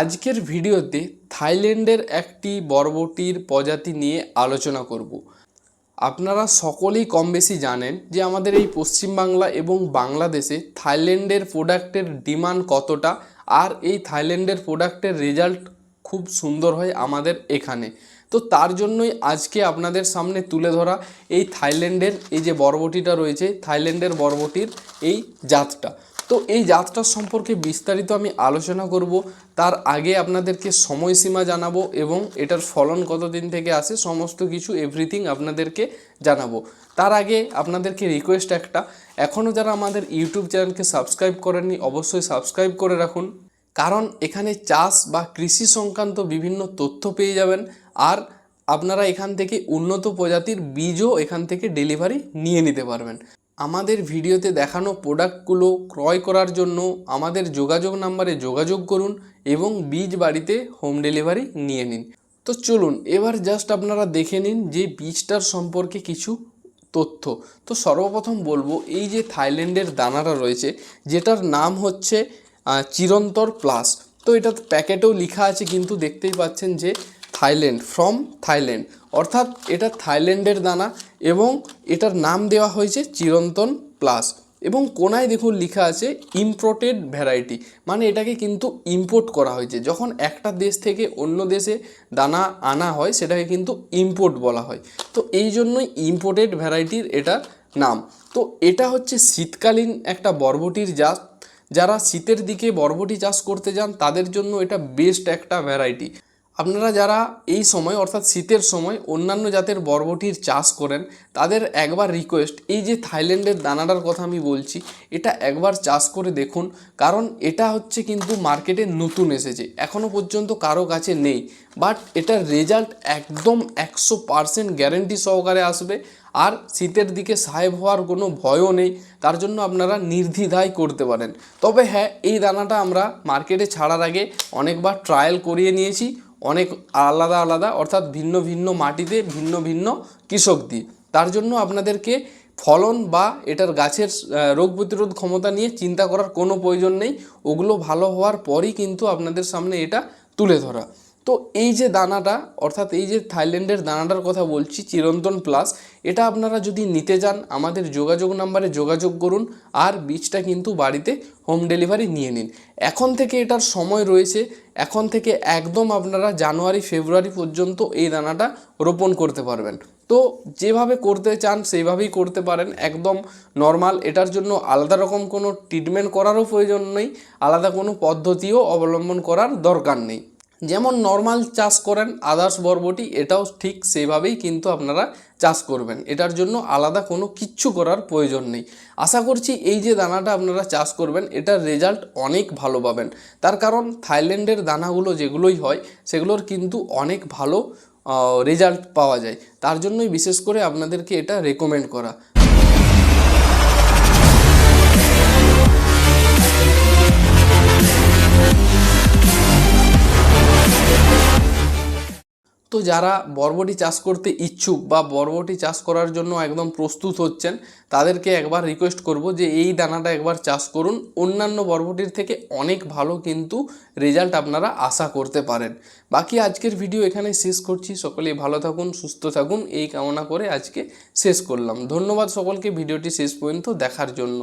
আজকের ভিডিওতে থাইল্যান্ডের একটি বরবটির প্রজাতি নিয়ে আলোচনা করব। আপনারা সকলেই কম বেশি জানেন যে আমাদের এই পশ্চিমবাংলা এবং বাংলাদেশে থাইল্যান্ডের প্রোডাক্টের ডিমান্ড কতটা আর এই থাইল্যান্ডের প্রোডাক্টের রেজাল্ট খুব সুন্দর হয় আমাদের এখানে। তো তার জন্যই আজকে আপনাদের সামনে তুলে ধরা এই থাইল্যান্ডের এই যে বরবটিটা রয়েছে, থাইল্যান্ডের বরবটির এই জাতটা। তো এই জাতটার সম্পর্কে বিস্তারিত আমি আলোচনা করব। তার আগে আপনাদেরকে সময়সীমা জানাব এবং এটার ফলন কতদিন থেকে আসে সমস্ত কিছু এভরিথিং আপনাদেরকে জানাব। তার আগে আপনাদেরকে রিকোয়েস্ট একটা এখনও যারা আমাদের ইউটিউব চ্যানেলকে সাবস্ক্রাইব করেননি অবশ্যই সাবস্ক্রাইব করে রাখুন। কারণ এখানে চাষ বা কৃষি সংক্রান্ত বিভিন্ন তথ্য পেয়ে যাবেন আর আপনারা এখান থেকে উন্নত প্রজাতির বীজও এখান থেকে ডেলিভারি নিয়ে নিতে পারবেন। আমাদের ভিডিওতে দেখানো প্রোডাক্টগুলো ক্রয় করার জন্য আমাদের যোগাযোগ নাম্বারে যোগাযোগ করুন এবং বীজ বাড়িতে হোম ডেলিভারি নিয়ে নিন। তো চলুন, এবার জাস্ট আপনারা দেখে নিন যে বীজটার সম্পর্কে কিছু তথ্য। তো সর্বপ্রথম বলব, এই যে থাইল্যান্ডের দানাটা রয়েছে, যেটার নাম হচ্ছে চিরন্তর প্লাস। তো এটা প্যাকেটেও লেখা আছে, কিন্তু দেখতেই পাচ্ছেন যে থাইল্যান্ড ফ্রম থাইল্যান্ড অর্থাৎ এটা থাইল্যান্ডের দানা এবং এটার নাম দেওয়া হয়েছে চিরন্তন প্লাস। এবং কোনায় দেখুন লেখা আছে ইম্পোর্টেড ভ্যারাইটি মানে এটাকে কিন্তু ইম্পোর্ট করা হয়েছে। যখন একটা দেশ থেকে অন্য দেশে দানা আনা হয়, সেটাকে কিন্তু ইম্পোর্ট বলা হয়। তো এই জন্যই ইম্পোর্টেড ভ্যারাইটির এটা নাম। তো এটা হচ্ছে শীতকালীন একটা বরবটির জাত। যারা শীতের দিকে বরবটি চাষ করতে যান, তাদের জন্য এটা বেস্ট একটা ভ্যারাইটি আপনারা যারা এই সময়, অর্থাৎ শীতের সময়, অন্যান্য জাতের বরবটির চাষ করেন, তাদের একবার রিকোয়েস্ট এই যে থাইল্যান্ডের দানাটার কথা আমি বলছি, এটা একবার চাষ করে দেখুন, কারণ এটা হচ্ছে কিন্তু মার্কেটে নতুন এসেছে এখনও পর্যন্ত কারও কাছে নেই বাট এটার রেজাল্ট একদম একশো পারসেন্ট গ্যারেন্টি সহকারে আসবে, আর শীতের দিকে সাহেব হওয়ার কোনো ভয়ও নেই, তার জন্য আপনারা নির্দ্বিধায় করতে পারেন। তবে হ্যাঁ এই দানাটা আমরা মার্কেটে ছাড়ার আগে অনেকবার ট্রায়াল করিয়ে নিয়েছি অনেক আলাদা আলাদা, অর্থাৎ ভিন্ন ভিন্ন মাটিতে, ভিন্ন ভিন্ন কৃষক দিয়ে তার জন্য আপনাদেরকে ফলন বা এটার গাছের রোগ প্রতিরোধ ক্ষমতা নিয়ে চিন্তা করার কোনো প্রয়োজন নেই। ওগুলো ভালো হওয়ার পরই কিন্তু আপনাদের সামনে এটা তুলে ধরা। তো এই যে দানাটা, অর্থাৎ এই যে থাইল্যান্ডের দানাটার কথা বলছি, চিরন্তন প্লাস এটা আপনারা যদি নিতে যান, আমাদের যোগাযোগ নাম্বারে যোগাযোগ করুন আর বীজটা কিন্তু বাড়িতে হোম ডেলিভারি নিয়ে নিন। এখন থেকে এটার সময় রয়েছে, এখন থেকে একদম আপনারা জানুয়ারি, ফেব্রুয়ারি পর্যন্ত এই দানাটা রোপণ করতে পারবেন। তো যেভাবে করতে চান, সেইভাবেই করতে পারেন, একদম নর্মাল এটার জন্য আলাদা রকম কোনো ট্রিটমেন্ট করারও প্রয়োজন নেই, আলাদা কোনো পদ্ধতিও অবলম্বন করার দরকার নেই। যেমন নর্মাল চাষ করেন আদার্স বরবটি, এটাও ঠিক সেইভাবেই কিন্তু আপনারা চাষ করবেন। এটার জন্য আলাদা কোনো কিচ্ছু করার প্রয়োজন নেই। আশা করছি এই যে দানাটা আপনারা চাষ করবেন, এটার রেজাল্ট অনেক ভালো পাবেন। তার কারণ থাইল্যান্ডের দানাগুলো যেগুলোই হয়, সেগুলোর কিন্তু অনেক ভালো রেজাল্ট পাওয়া যায়। তার জন্যই বিশেষ করে আপনাদেরকে এটা রেকমেন্ড করা। যারা বরবটি চাষ করতে ইচ্ছুক বা বরবটি চাষ করার জন্য একদম প্রস্তুত হচ্ছেন, তাদেরকে একবার রিকোয়েস্ট করব যে এই দানাটা একবার চাষ করুন। অন্যান্য বরবটির থেকে অনেক ভালো কিন্তু রেজাল্ট আপনারা আশা করতে পারেন। বাকি আজকের ভিডিও এখানে শেষ করছি। সকলেই ভালো থাকুন, সুস্থ থাকুন। এই কামনা করে আজকে শেষ করলাম। ধন্যবাদ সকলকে। ভিডিওটি শেষ পর্যন্ত দেখার জন্য।